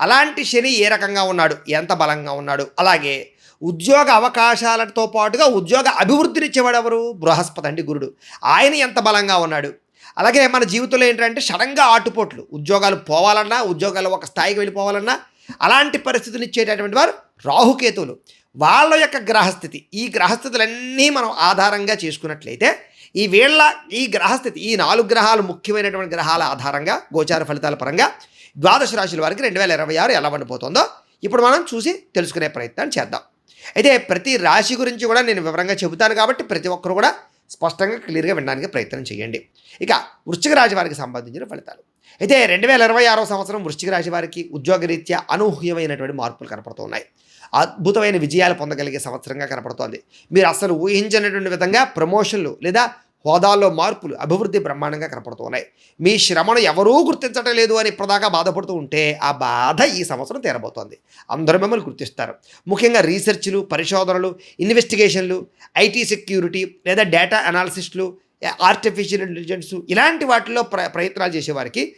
అలాంటి శని ఏ రకంగా ఉన్నాడు? ఎంత బలంగా ఉన్నాడు? అలాగే ఉద్యోగ అవకాశాలతో పాటుగా ఉద్యోగ అభివృద్ధినిచ్చేవాడు ఎవరు బృహస్పతి అండి గురుడు. ఆయన ఎంత బలంగా ఉన్నాడు? అలాగే మన జీవితంలో ఏంటంటే సడన్గా ఆటుపోట్లు. ఉద్యోగాలు పోవాలన్నా ఉద్యోగాలు ఒక స్థాయికి వెళ్ళిపోవాలన్నా అలాంటి పరిస్థితులు ఇచ్చేటటువంటి వారు రాహుకేతువులు. వాళ్ళ యొక్క గ్రహస్థితి. ఈ గ్రహస్థితులన్నీ మనం ఆధారంగా చేసుకున్నట్లయితే ఈ వీళ్ళ ఈ గ్రహస్థితి ఈ నాలుగు గ్రహాలు ముఖ్యమైనటువంటి గ్రహాల ఆధారంగా గోచార ఫలితాల పరంగా ద్వాదశ రాశుల వారికి రెండు వేల ఇరవై ఆరు ఎలా వండిపోతుందో ఇప్పుడు మనం చూసి తెలుసుకునే ప్రయత్నం చేద్దాం. అయితే ప్రతి రాశి గురించి కూడా నేను వివరంగా చెబుతాను కాబట్టి ప్రతి ఒక్కరు కూడా స్పష్టంగా క్లియర్గా వినడానికి ప్రయత్నం చేయండి. ఇక వృశ్చిక రాశి వారికి సంబంధించిన ఫలితాలు. అయితే రెండు వేల ఇరవై ఆరో సంవత్సరం వృశ్చిక రాశి వారికి ఉద్యోగరీత్యా అనూహ్యమైనటువంటి మార్పులు కనపడుతున్నాయి. అద్భుతమైన విజయాలు పొందగలిగే సంవత్సరంగా కనపడుతోంది. మీరు అసలు ఊహించినటువంటి విధంగా ప్రమోషన్లు లేదా హోదాల్లో మార్పులు అభివృద్ధి బ్రహ్మాండంగా కనపడుతున్నాయి. మీ శ్రమను ఎవరూ గుర్తించటం లేదు అని ఇప్పటిదాకా బాధపడుతూ ఉంటే ఆ బాధ ఈ సంవత్సరం తీరబోతోంది. అందరూ మిమ్మల్ని గుర్తిస్తారు. ముఖ్యంగా రీసెర్చ్లు పరిశోధనలు ఇన్వెస్టిగేషన్లు ఐటీ సెక్యూరిటీ లేదా డేటా అనాలిసిస్టులు ఆర్టిఫిషియల్ ఇంటెలిజెన్స్ ఇలాంటి వాటిల్లో ప్ర ప్రయత్నాలు చేసేవారికి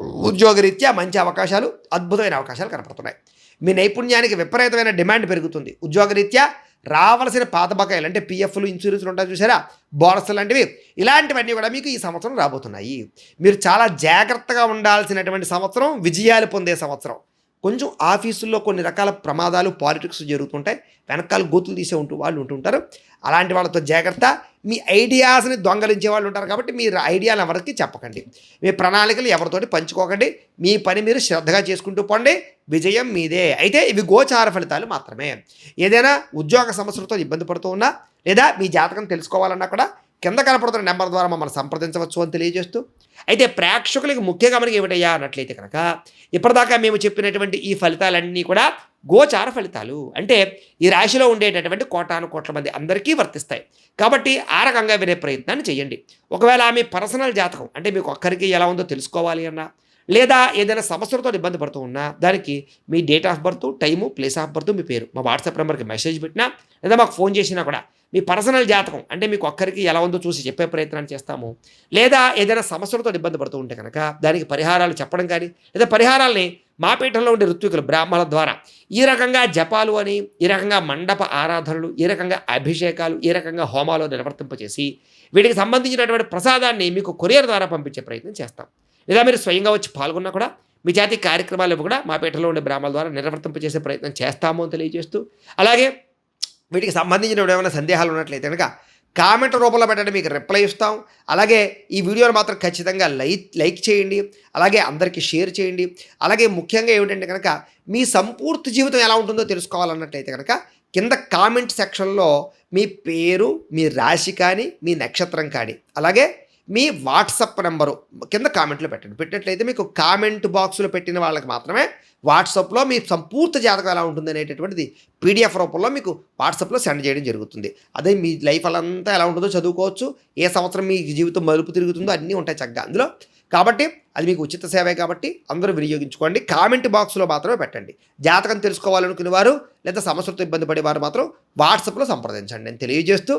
ఉద్యోగరీత్యా మంచి అవకాశాలు అద్భుతమైన అవకాశాలు కనపడుతున్నాయి. మీ నైపుణ్యానికి విపరీతమైన డిమాండ్ పెరుగుతుంది. ఉద్యోగరీత్యా రావాల్సిన పాత బకాయిలు అంటే పిఎఫ్లు ఇన్సూరెన్స్లు ఉంటాయి చూసారా బోనస్ లాంటివి. ఇలాంటివన్నీ కూడా మీకు ఈ సంవత్సరం రాబోతున్నాయి. మీరు చాలా జాగ్రత్తగా ఉండాల్సినటువంటి సంవత్సరం విజయాలు పొందే సంవత్సరం. కొంచెం ఆఫీసుల్లో కొన్ని రకాల ప్రమాదాలు పాలిటిక్స్ జరుగుతుంటాయి. వెనకాల గోతులు తీసే ఉంటూ వాళ్ళు ఉంటుంటారు. అలాంటి వాళ్ళతో జాగ్రత్త. మీ ఐడియాస్ని దొంగలించే వాళ్ళు ఉంటారు కాబట్టి మీరు ఐడియాలు ఎవరికి చెప్పకండి. మీ ప్రణాళికలు ఎవరితోటి పంచుకోకండి. మీ పని మీరు శ్రద్ధగా చేసుకుంటూ పోండి. విజయం మీదే. అయితే ఇవి గోచార ఫలితాలు మాత్రమే. ఏదైనా ఉద్యోగ సమస్యలతో ఇబ్బంది పడుతూ ఉన్నా లేదా మీ జాతకం తెలుసుకోవాలన్నా కూడా కింద కనపడుతున్న నెంబర్ ద్వారా మమ్మల్ని సంప్రదించవచ్చు అని తెలియజేస్తూ అయితే ప్రేక్షకులకి ముఖ్యంగా మనకి ఏమిటయ్యా అన్నట్లయితే కనుక ఇప్పటిదాకా మేము చెప్పినటువంటి ఈ ఫలితాలన్నీ కూడా గోచార ఫలితాలు. అంటే ఈ రాశిలో ఉండేటటువంటి కోటాను కోట్ల మంది అందరికీ వర్తిస్తాయి. కాబట్టి ఆ రకంగా వినే ప్రయత్నాన్ని చేయండి. ఒకవేళ మీ పర్సనల్ జాతకం అంటే మీకు ఒక్కరికి ఎలా ఉందో తెలుసుకోవాలి అన్నా లేదా ఏదైనా సమస్యలతో ఇబ్బంది పడుతూ ఉన్నా దానికి మీ date of birth time place of birth మీ పేరు. మా వాట్సాప్ నెంబర్కి మెసేజ్ పెట్టినా లేదా మాకు ఫోన్ చేసినా కూడా మీ పర్సనల్ జాతకం అంటే మీకు ఒక్కరికి ఎలా ఉందో చూసి చెప్పే ప్రయత్నం చేస్తాము. లేదా ఏదైనా సమస్యలతో ఇబ్బంది పడుతూ ఉంటే కనుక దానికి పరిహారాలు చెప్పడం కానీ లేదా పరిహారాల్ని మా పీఠంలో ఉండే ఋత్వికులు బ్రాహ్మణుల ద్వారా ఈ రకంగా జపాలు అని ఈ రకంగా మండప ఆరాధనలు ఈ రకంగా అభిషేకాలు ఈ రకంగా హోమాలు నిర్వర్తింపచేసి వీటికి సంబంధించినటువంటి ప్రసాదాన్ని మీకు కొరియర్ ద్వారా పంపించే ప్రయత్నం చేస్తాం. లేదా మీరు స్వయంగా వచ్చి పాల్గొన్నా కూడా మీ జాతి కార్యక్రమాలు కూడా మా పీఠంలో ఉండే బ్రాహ్మణుల ద్వారా నిర్వర్తింపు చేసే ప్రయత్నం చేస్తాము అని తెలియజేస్తూ అలాగే వీటికి సంబంధించిన ఏమైనా సందేహాలు ఉన్నట్లయితే కనుక కామెంట్ రూపంలో పెట్టండి మీకు రిప్లై ఇస్తాం. అలాగే ఈ వీడియోను మాత్రం ఖచ్చితంగా లైక్ లైక్ చేయండి అలాగే అందరికీ షేర్ చేయండి. అలాగే ముఖ్యంగా ఏమిటంటే కనుక మీ సంపూర్తి జీవితం ఎలా ఉంటుందో తెలుసుకోవాలన్నట్లయితే కనుక కింద కామెంట్ సెక్షన్లో మీ పేరు మీ రాశి కానీ మీ నక్షత్రం కానీ అలాగే మీ వాట్సప్ నెంబరు కింద కామెంట్లో పెట్టండి. పెట్టినట్లయితే మీకు కామెంట్ బాక్స్లో పెట్టిన వాళ్ళకి మాత్రమే వాట్సాప్లో మీ సంపూర్తి జాతకం ఎలా ఉంటుంది అనేటటువంటిది పీడిఎఫ్ రూపంలో మీకు వాట్సాప్లో సెండ్ చేయడం జరుగుతుంది. అదే మీ లైఫ్ అంతా ఎలా ఉంటుందో చదువుకోవచ్చు ఏ సంవత్సరం మీ జీవితం మలుపు తిరుగుతుందో అన్నీ ఉంటాయి చక్కగా అందులో. కాబట్టి అది మీకు ఉచిత సేవే కాబట్టి అందరూ వినియోగించుకోండి. కామెంట్ బాక్స్లో మాత్రమే పెట్టండి. జాతకం తెలుసుకోవాలనుకునే వారు లేదా సమస్యలతో ఇబ్బంది పడేవారు మాత్రం వాట్సాప్లో సంప్రదించండి. నేను తెలియజేస్తూ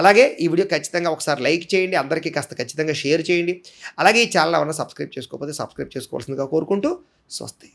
అలాగే ఈ వీడియో ఖచ్చితంగా ఒకసారి లైక్ చేయండి. అందరికీ కాస్త ఖచ్చితంగా షేర్ చేయండి. అలాగే ఈ ఛానల్ ఏమైనా సబ్స్క్రైబ్ చేసుకోకపోతే సబ్స్క్రైబ్ చేసుకోవాల్సిందిగా కోరుకుంటూ స్వస్తి.